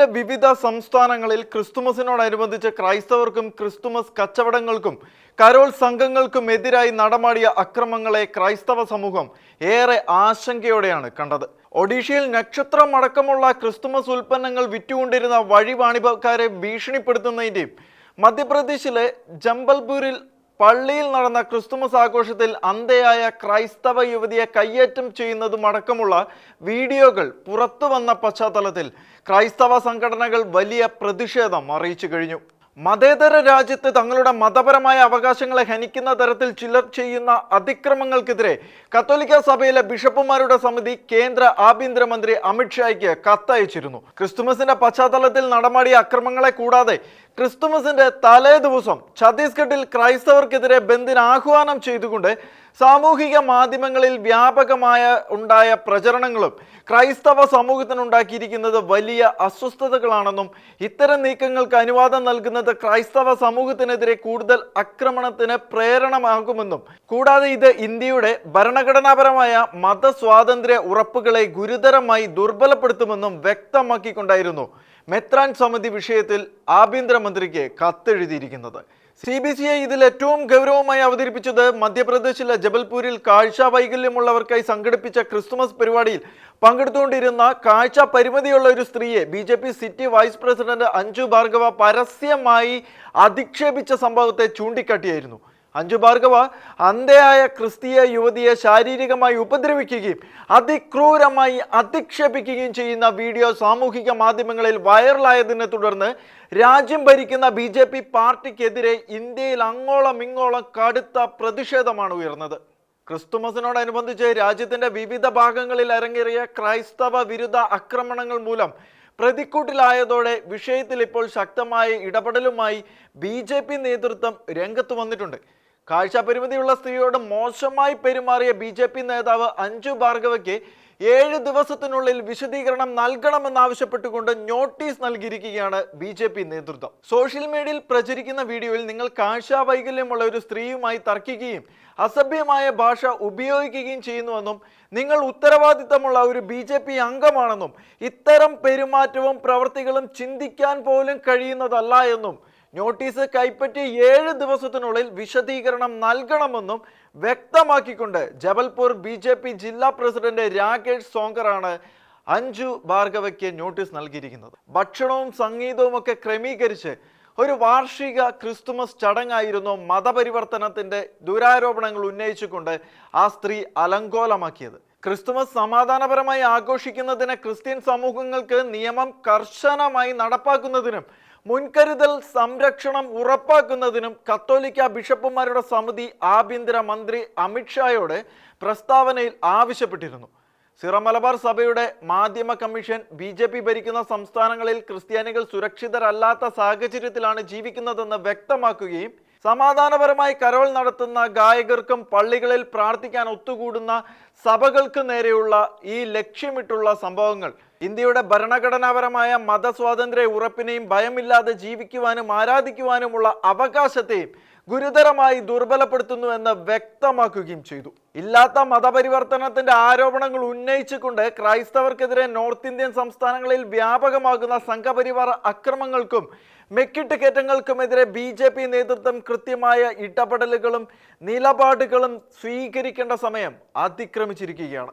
ഇന്ത്യയിലെ വിവിധ സംസ്ഥാനങ്ങളിൽ ക്രിസ്തുമസിനോടനുബന്ധിച്ച് ക്രൈസ്തവർക്കും ക്രിസ്തുമസ് കച്ചവടങ്ങൾക്കും കരോൾ സംഘങ്ങൾക്കും എതിരായി നടമാടിയ അക്രമങ്ങളെ ക്രൈസ്തവ സമൂഹം ഏറെ ആശങ്കയോടെയാണ് കണ്ടത്. ഒഡീഷയിൽ നക്ഷത്രം അടക്കമുള്ള ക്രിസ്തുമസ് ഉൽപ്പന്നങ്ങൾ വിറ്റുകൊണ്ടിരുന്ന വഴിവാണിഭക്കാരെ ഭീഷണിപ്പെടുത്തുന്നതിന്റെയും മധ്യപ്രദേശിലെ ജംബൽപൂരിൽ പള്ളിയിൽ നടന്ന ക്രിസ്തുമസ് ആഘോഷത്തിൽ അന്തയായ ക്രൈസ്തവ യുവതിയെ കയ്യേറ്റം ചെയ്യുന്നതും അടക്കമുള്ള വീഡിയോകൾ പുറത്തു വന്ന പശ്ചാത്തലത്തിൽ ക്രൈസ്തവ സംഘടനകൾ വലിയ പ്രതിഷേധം അറിയിച്ചു കഴിഞ്ഞു. മതേതര രാജ്യത്ത് തങ്ങളുടെ മതപരമായ അവകാശങ്ങളെ ഹനിക്കുന്ന തരത്തിൽ ചിലർ ചെയ്യുന്ന അതിക്രമങ്ങൾക്കെതിരെ കത്തോലിക്ക സഭയിലെ ബിഷപ്പുമാരുടെ സമിതി കേന്ദ്ര ആഭ്യന്തരമന്ത്രി അമിത്ഷായ്ക്ക് കത്തയച്ചിരുന്നു. ക്രിസ്തുമസിന്റെ പശ്ചാത്തലത്തിൽ നടമാടിയ അക്രമങ്ങളെ കൂടാതെ ക്രിസ്തുമസിന്റെ തലേ ദിവസം ഛത്തീസ്ഗഡിൽ ക്രൈസ്തവർക്കെതിരെ ബന്ദിന് ആഹ്വാനം ചെയ്തുകൊണ്ട് സാമൂഹിക മാധ്യമങ്ങളിൽ വ്യാപകമായ ഉണ്ടായ പ്രചരണങ്ങളും ക്രൈസ്തവ സമൂഹത്തിനുണ്ടാക്കിയിരിക്കുന്നത് വലിയ അസ്വസ്ഥതകളാണെന്നും ഇത്തരം നീക്കങ്ങൾക്ക് അനുവാദം നൽകുന്നത് ക്രൈസ്തവ സമൂഹത്തിനെതിരെ കൂടുതൽ ആക്രമണത്തിന് പ്രേരണമാകുമെന്നും കൂടാതെ ഇത് ഇന്ത്യയുടെ ഭരണഘടനാപരമായ മതസ്വാതന്ത്ര്യ ഉറപ്പുകളെ ഗുരുതരമായി ദുർബലപ്പെടുത്തുമെന്നും വ്യക്തമാക്കിക്കൊണ്ടായിരുന്നു മെത്രാൻ സമിതി വിഷയത്തിൽ ആഭ്യന്തരമന്ത്രിക്ക് കത്തെഴുതിയിരിക്കുന്നത്. സി ബി സി ഐ ഇതിൽ ഏറ്റവും ഗൗരവമായി അവതരിപ്പിച്ചത് മധ്യപ്രദേശിലെ ജബൽപൂരിൽ കാഴ്ച വൈകല്യമുള്ളവർക്കായി സംഘടിപ്പിച്ച ക്രിസ്തുമസ് പരിപാടിയിൽ പങ്കെടുത്തുകൊണ്ടിരുന്ന കാഴ്ച പരിമിതിയുള്ള ഒരു സ്ത്രീയെ B J P city vice president Anju Bhargava പരസ്യമായി അധിക്ഷേപിച്ച സംഭവത്തെ ചൂണ്ടിക്കാട്ടിയായിരുന്നു. അഞ്ജു ഭാർഗവ അന്ധയായ ക്രിസ്തീയ യുവതിയെ ശാരീരികമായി ഉപദ്രവിക്കുകയും അതിക്രൂരമായി അധിക്ഷേപിക്കുകയും ചെയ്യുന്ന വീഡിയോ സാമൂഹിക മാധ്യമങ്ങളിൽ വൈറലായതിനെ തുടർന്ന് രാജ്യം ഭരിക്കുന്ന ബി ജെ പി പാർട്ടിക്കെതിരെ ഇന്ത്യയിൽ അങ്ങോളം ഇങ്ങോളം കടുത്ത പ്രതിഷേധമാണ് ഉയർന്നത്. ക്രിസ്തുമസിനോടനുബന്ധിച്ച് രാജ്യത്തിന്റെ വിവിധ ഭാഗങ്ങളിൽ അരങ്ങേറിയ ക്രൈസ്തവ വിരുദ്ധ ആക്രമണങ്ങൾ മൂലം പ്രതിക്കൂട്ടിലായതോടെ വിഷയത്തിൽ ഇപ്പോൾ ശക്തമായ ഇടപെടലുമായി ബി നേതൃത്വം രംഗത്ത് വന്നിട്ടുണ്ട്. കാഴ്ച പരിമിതിയുള്ള സ്ത്രീയോട് മോശമായി പെരുമാറിയ ബി ജെ പി നേതാവ് അഞ്ജു ഭാർഗവയ്ക്ക് ഏഴ് ദിവസത്തിനുള്ളിൽ വിശദീകരണം നൽകണമെന്നാവശ്യപ്പെട്ടുകൊണ്ട് നോട്ടീസ് നൽകിയിരിക്കുകയാണ് ബി ജെ പി നേതൃത്വം. സോഷ്യൽ മീഡിയയിൽ പ്രചരിക്കുന്ന വീഡിയോയിൽ നിങ്ങൾ കാഴ്ച വൈകല്യമുള്ള ഒരു സ്ത്രീയുമായി തർക്കിക്കുകയും അസഭ്യമായ ഭാഷ ഉപയോഗിക്കുകയും ചെയ്യുന്നുവെന്നും നിങ്ങൾ ഉത്തരവാദിത്തമുള്ള ഒരു ബി ജെ പി അംഗമാണെന്നും ഇത്തരം പെരുമാറ്റവും പ്രവർത്തികളും ചിന്തിക്കാൻ പോലും കഴിയുന്നതല്ല എന്നും നോട്ടീസ് കൈപ്പറ്റി ഏഴ് ദിവസത്തിനുള്ളിൽ വിശദീകരണം നൽകണമെന്നും വ്യക്തമാക്കിക്കൊണ്ട് ജബൽപൂർ ബി ജില്ലാ പ്രസിഡന്റ് രാകേഷ് സോങ്കറാണ് അഞ്ജു ഭാർഗവയ്ക്ക് നോട്ടീസ് നൽകിയിരിക്കുന്നത്. ഭക്ഷണവും സംഗീതവും ഒക്കെ ക്രമീകരിച്ച് ഒരു വാർഷിക ക്രിസ്തുമസ് ചടങ്ങായിരുന്നു മതപരിവർത്തനത്തിന്റെ ദുരാരോപണങ്ങൾ ഉന്നയിച്ചുകൊണ്ട് ആ സ്ത്രീ അലങ്കോലമാക്കിയത്. ക്രിസ്തുമസ് സമാധാനപരമായി ആഘോഷിക്കുന്നതിന് ക്രിസ്ത്യൻ സമൂഹങ്ങൾക്ക് നിയമം കർശനമായി നടപ്പാക്കുന്നതിനും മുൻകരുതൽ സംരക്ഷണം ഉറപ്പാക്കുന്നതിനും കത്തോലിക്ക ബിഷപ്പുമാരുടെ സമിതി ആഭ്യന്തര മന്ത്രി അമിത്ഷായോട് പ്രസ്താവനയിൽ ആവശ്യപ്പെട്ടിരുന്നു. സിറ മലബാർ സഭയുടെ മാധ്യമ കമ്മീഷൻ ബി ജെ പി ഭരിക്കുന്ന സംസ്ഥാനങ്ങളിൽ ക്രിസ്ത്യാനികൾ സുരക്ഷിതരല്ലാത്ത സാഹചര്യത്തിലാണ് ജീവിക്കുന്നതെന്ന് വ്യക്തമാക്കുകയും സമാധാനപരമായി കരോൾ നടത്തുന്ന ഗായകർക്കും പള്ളികളിൽ പ്രാർത്ഥിക്കാൻ ഒത്തുകൂടുന്ന സഭകൾക്ക് നേരെയുള്ള ഈ ലക്ഷ്യമിട്ടുള്ള സംഭവങ്ങൾ. ഇന്ത്യയുടെ ഭരണഘടനാപരമായ മതസ്വാതന്ത്ര്യ ഉറപ്പിനെയും ഭയമില്ലാതെ ജീവിക്കുവാനും ആരാധിക്കുവാനുമുള്ള അവകാശത്തെയും ഗുരുതരമായി ദുർബലപ്പെടുത്തുന്നു എന്ന് വ്യക്തമാക്കുകയും ചെയ്തു. ഇല്ലാത്ത മതപരിവർത്തനത്തിന്റെ ആരോപണങ്ങൾ ഉന്നയിച്ചുകൊണ്ട് ക്രൈസ്തവർക്കെതിരെ നോർത്ത് ഇന്ത്യൻ സംസ്ഥാനങ്ങളിൽ വ്യാപകമാകുന്ന സംഘപരിവാർ അക്രമങ്ങൾക്കും മെക്കിട്ട് കയറ്റങ്ങൾക്കുമെതിരെ ബി ജെ പി നേതൃത്വം കൃത്യമായ ഇടപെടലുകളും നിലപാടുകളും സ്വീകരിക്കേണ്ട സമയം അതിക്രമിച്ചിരിക്കുകയാണ്.